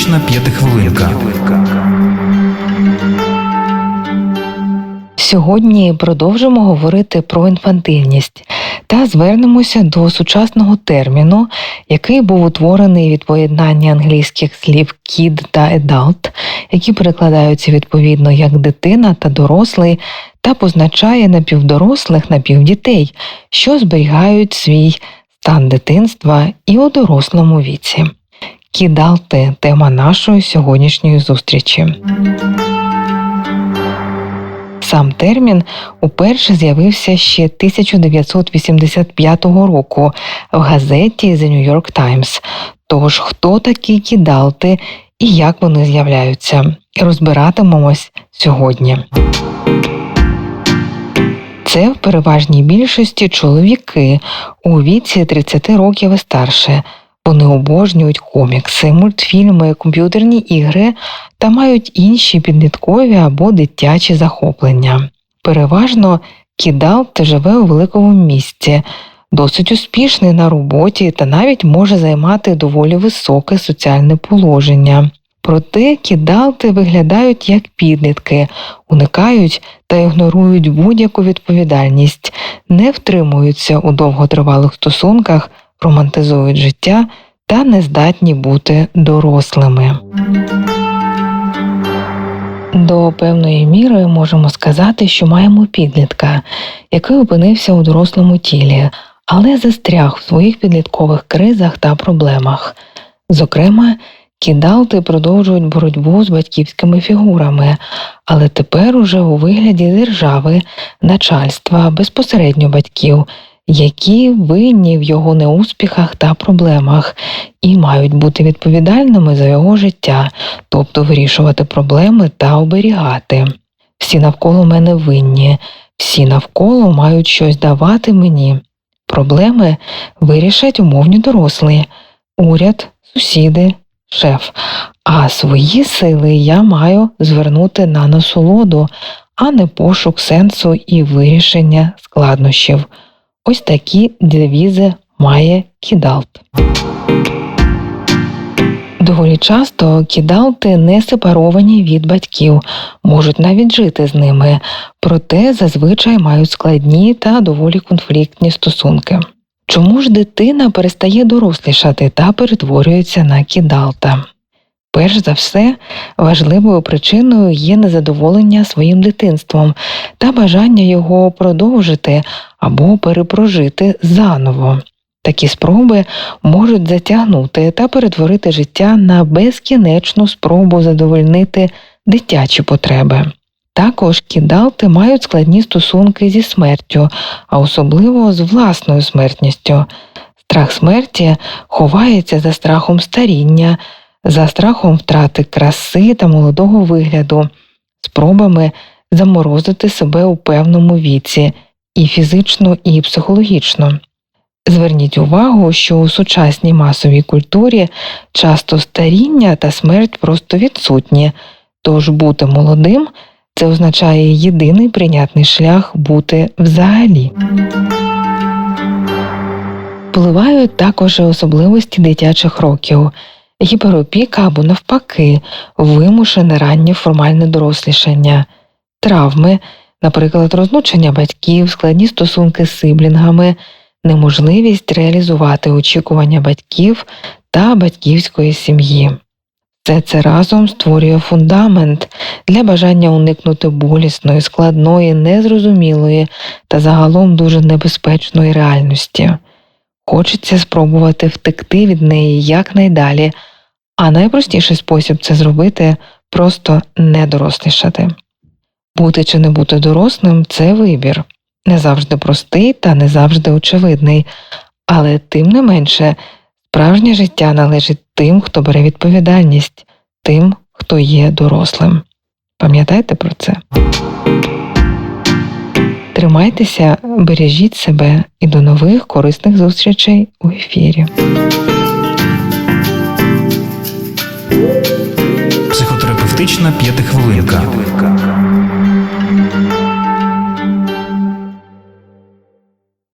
Психотерапевтична п'ятихвилинка. Сьогодні продовжимо говорити про інфантильність та звернемося до сучасного терміну, який був утворений від поєднання англійських слів kid та adult, які перекладаються відповідно як дитина та дорослий, та позначає напівдорослих напівдітей, що зберігають свій стан дитинства і у дорослому віці. Кідалти тема нашої сьогоднішньої зустрічі. Сам термін уперше з'явився ще 1985 року в газеті The New York Times. Тож хто такі кідалти і як вони з'являються, розбиратимемось сьогодні. Це в переважній більшості чоловіки у віці 30 років і старше. Вони обожнюють комікси, мультфільми, комп'ютерні ігри та мають інші підліткові або дитячі захоплення. Переважно кідалт живе у великому місці, досить успішний на роботі та навіть може займати доволі високе соціальне положення. Проте кідалти виглядають як підлітки, уникають та ігнорують будь-яку відповідальність, не втримуються у довготривалих стосунках, романтизують життя та не здатні бути дорослими. До певної міри можемо сказати, що маємо підлітка, який опинився у дорослому тілі, але застряг в своїх підліткових кризах та проблемах. Зокрема, кідалти продовжують боротьбу з батьківськими фігурами, але тепер уже у вигляді держави, начальства, безпосередньо батьків, які винні в його неуспіхах та проблемах і мають бути відповідальними за його життя, тобто вирішувати проблеми та оберігати. Всі навколо мене винні, всі навколо мають щось давати мені. Проблеми вирішать умовні дорослі, уряд, сусіди, шеф. А свої сили я маю звернути на насолоду, а не пошук сенсу і вирішення складнощів. Ось такі девізи має кідалт. Доволі часто кідалти не сепаровані від батьків, можуть навіть жити з ними, проте зазвичай мають складні та доволі конфліктні стосунки. Чому ж дитина перестає дорослішати та перетворюється на кідалта? Перш за все, важливою причиною є незадоволення своїм дитинством та бажання його продовжити або перепрожити заново. Такі спроби можуть затягнути та перетворити життя на безкінечну спробу задовольнити дитячі потреби. Також кідалти мають складні стосунки зі смертю, а особливо з власною смертністю. Страх смерті ховається за страхом старіння, за страхом втрати краси та молодого вигляду, спробами заморозити себе у певному віці і фізично, і психологічно. Зверніть увагу, що у сучасній масовій культурі часто старіння та смерть просто відсутні, тож бути молодим це означає єдиний прийнятний шлях бути взагалі. Впливають також особливості дитячих років, гіперопіка або навпаки, вимушене раннє формальне дорослішання, травми, наприклад, розлучення батьків, складні стосунки з сиблінгами, неможливість реалізувати очікування батьків та батьківської сім'ї. Все це разом створює фундамент для бажання уникнути болісної, складної, незрозумілої та загалом дуже небезпечної реальності. Хочеться спробувати втекти від неї якнайдалі, а найпростіший спосіб це зробити просто не дорослішати. Бути чи не бути дорослим це вибір, не завжди простий та не завжди очевидний, але тим не менше справжнє життя належить тим, хто бере відповідальність, тим, хто є дорослим. Пам'ятайте про це. Тримайтеся, бережіть себе і до нових корисних зустрічей у ефірі. Психотерапевтична п'ятихвилинка.